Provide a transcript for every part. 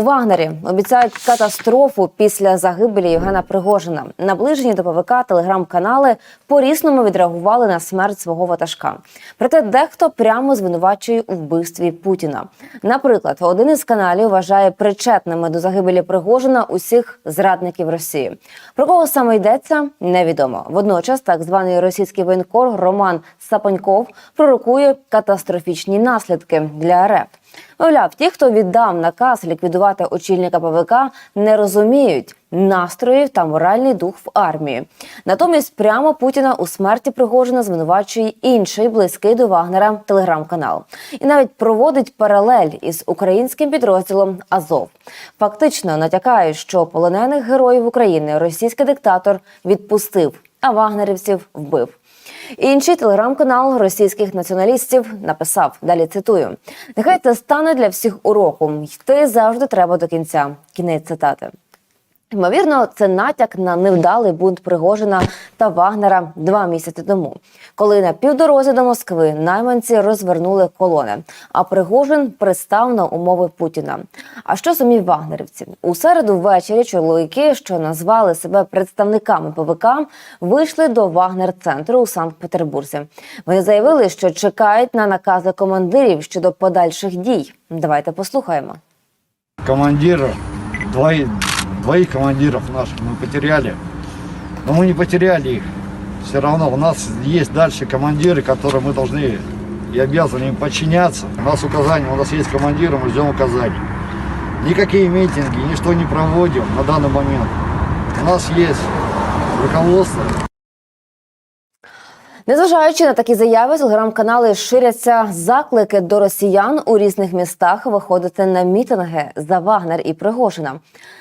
У Вагнері обіцяють катастрофу після загибелі Євгена Пригожина. Наближені до ПВК телеграм-канали по-різному відреагували на смерть свого ватажка. Проте дехто прямо звинувачує у вбивстві Путіна. Наприклад, один із каналів вважає причетними до загибелі Пригожина усіх зрадників Росії. Про кого саме йдеться, невідомо. Водночас, так званий російський воєнкор Роман Сапаньков пророкує катастрофічні наслідки для РФ. Мовляв, ті, хто віддав наказ ліквідувати очільника ПВК, не розуміють настроїв та моральний дух в армії. Натомість прямо Путіна у смерті Пригожина звинувачує інший близький до Вагнера телеграм-канал і навіть проводить паралель із українським підрозділом Азов. Фактично натякає, що полонених героїв України російський диктатор відпустив, а вагнерівців вбив. Інший телеграм-канал російських націоналістів написав далі. Цитую: нехай це стане для всіх уроком. Йти завжди треба до кінця. Кінець цитати. Ймовірно, це натяк на невдалий бунт Пригожина та Вагнера два місяці тому, коли на півдорозі до Москви найманці розвернули колони, а Пригожин пристав на умови Путіна. А що самі вагнерівці? У середу ввечері чоловіки, що назвали себе представниками ПВК, вийшли до Вагнер-центру у Санкт-Петербурзі. Вони заявили, що чекають на накази командирів щодо подальших дій. Давайте послухаємо. командира, двоих, двоих командиров наших мы потеряли. Но мы не потеряли их. Все равно у нас есть дальше командиры, которым мы должны и обязаны им подчиняться. У нас указания, у нас есть командиры, мы ждем указаний. Никакие митинги, ничто не проводим на данный момент. У нас есть руководство, Незважаючи на такі заяви, телеграм-канали ширяться заклики до росіян у різних містах виходити на мітинги за Вагнер і Пригожина.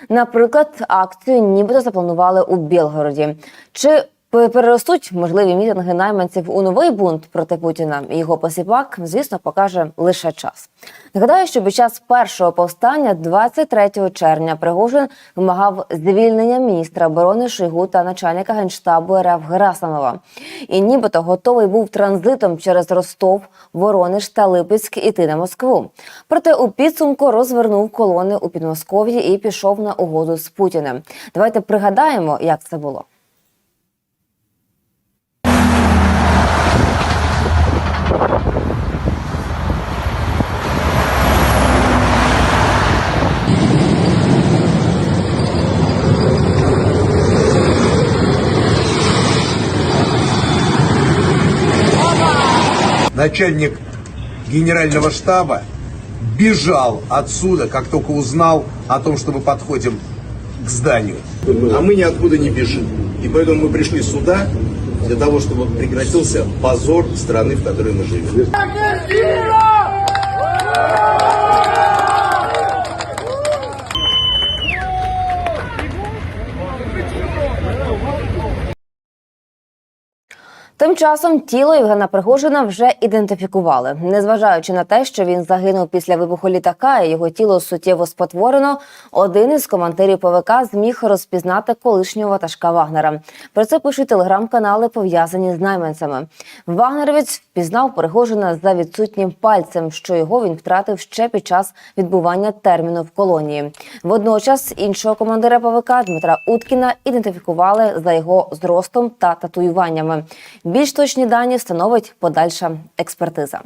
Наприклад, акцію нібито запланували у Білгороді. Чи переростуть можливі мітинги найманців у новий бунт проти Путіна і його посіпак, звісно, покаже лише час. Нагадаю, що під час першого повстання, 23 червня, Пригожин вимагав звільнення міністра оборони Шойгу та начальника генштабу РФ Герасимова. І нібито готовий був транзитом через Ростов, Воронеж та Липецьк іти на Москву. Проте у підсумку розвернув колони у Підмосков'ї і пішов на угоду з Путіним. Давайте пригадаємо, як це було. Начальник генерального штаба бежал отсюда, как только узнал о том, что мы подходим к зданию. А мы ниоткуда не бежим. И поэтому мы пришли сюда для того, чтобы прекратился позор страны, в которой мы живем. Тим часом тіло Євгена Пригожина вже ідентифікували. Незважаючи на те, що він загинув після вибуху літака, і його тіло суттєво спотворено. Один із командирів ПВК зміг розпізнати колишнього ватажка Вагнера. Про це пишуть телеграм-канали, пов'язані з найманцями. Вагнерівець впізнав Пригожина за відсутнім пальцем, що його він втратив ще під час відбування терміну в колонії. Водночас іншого командира ПВК Дмитра Уткіна ідентифікували за його зростом та татуюваннями. Більш точні дані встановить подальша експертиза.